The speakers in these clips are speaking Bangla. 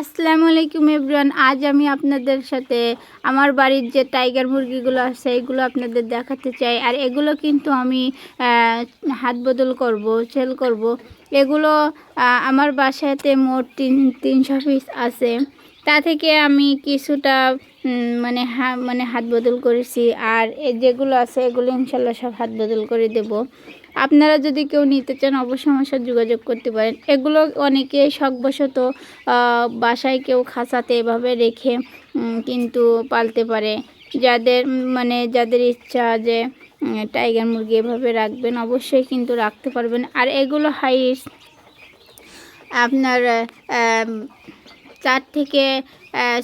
আসসালামু আলাইকুম এভরিওয়ান, আজ আমি আপনাদের সাথে আমার বাড়ির যে টাইগার মুরগিগুলো আছে, এগুলো আপনাদের দেখাতে চাই। আর এগুলো কিন্তু আমি হাত বদল করব, সেল করব। এগুলো আমার বাসাতে মোট তিন, তিনশো পিস আছে। তা থেকে আমি কিছুটা মানে মানে হাত বদল করেছি। আর যেগুলো আছে, এগুলো ইনশাল্লাহ সব হাত বদল করে দেব। আপনারা যদি কেউ নিতে চান, অবশ্যই আমার সাথে যোগাযোগ করতে পারেন। এগুলো অনেকে শখবশত বাসায় কেউ খাঁচাতে এভাবে রেখে কিন্তু পালতে পারে। যাদের মানে যাদের ইচ্ছা যে টাইগার মুরগি এভাবে রাখবেন, অবশ্যই কিন্তু রাখতে পারবেন। আর এগুলো হাইস্ট আপনার চার থেকে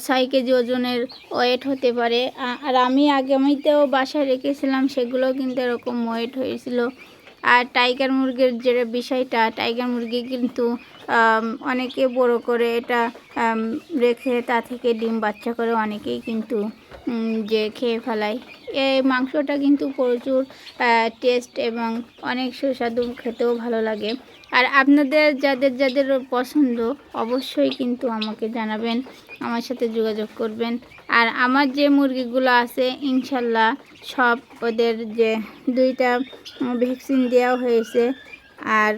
ছয় কেজি ওজনের ওয়েট হতে পারে। আর আমি আগামীতেও বাসায় রেখেছিলাম, সেগুলো কিন্তু এরকম ওয়েট হয়েছিল। আর টাইগার মুরগির যেটা বিষয়টা টাইগার মুরগি কিন্তু অনেকে বড় করে এটা রেখে তা থেকে ডিম বাচ্চা করে অনেকেই কিন্তু যে খেয়ে ফেলায়। এই মাংসটা কিন্তু প্রচুর টেস্ট এবং অনেক সুস্বাদু, খেতেও ভালো লাগে। আর আপনাদের যাদের যাদের পছন্দ, অবশ্যই কিন্তু আমাকে জানাবেন, আমার সাথে যোগাযোগ করবেন। আর আমার যে মুরগিগুলো আছে, ইনশাল্লাহ সব ওদের যে দুইটা ভ্যাকসিন দেওয়া হয়েছে, আর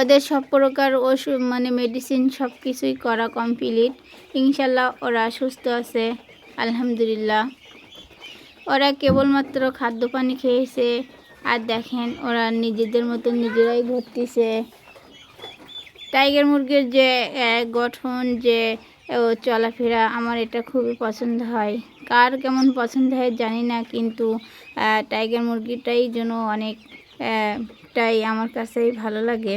ওদের সব প্রকার ওষুধ মানে মেডিসিন সব কিছুই করা কমপ্লিট ইনশাল্লাহ ওরা সুস্থ আছে, আলহামদুলিল্লাহ। ওরা কেবলমাত্র খাদ্য পানি খেয়েছে। আর দেখেন, ওরা নিজেদের মতো নিজেরাই ঘুরতেছে। টাইগার মুরগির যে গঠন, যে, ও, চলাফেরা আমার এটা খুবই পছন্দ হয়। কার কেমন পছন্দ হয় জানি না, কিন্তু টাইগার মুরগিটাই যেন অনেক টাই আমার কাছেই ভালো লাগে।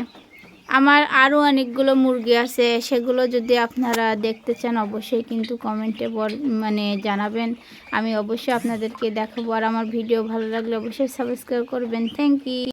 আমার আরও অনেকগুলো মুরগি আছে, সেগুলো যদি আপনারা দেখতে চান, অবশ্যই কিন্তু কমেন্টে মানে জানাবেন। আমি অবশ্যই আপনাদেরকে দেখাবো। আর আমার ভিডিও ভালো লাগলে অবশ্যই সাবস্ক্রাইব করবেন। Thank you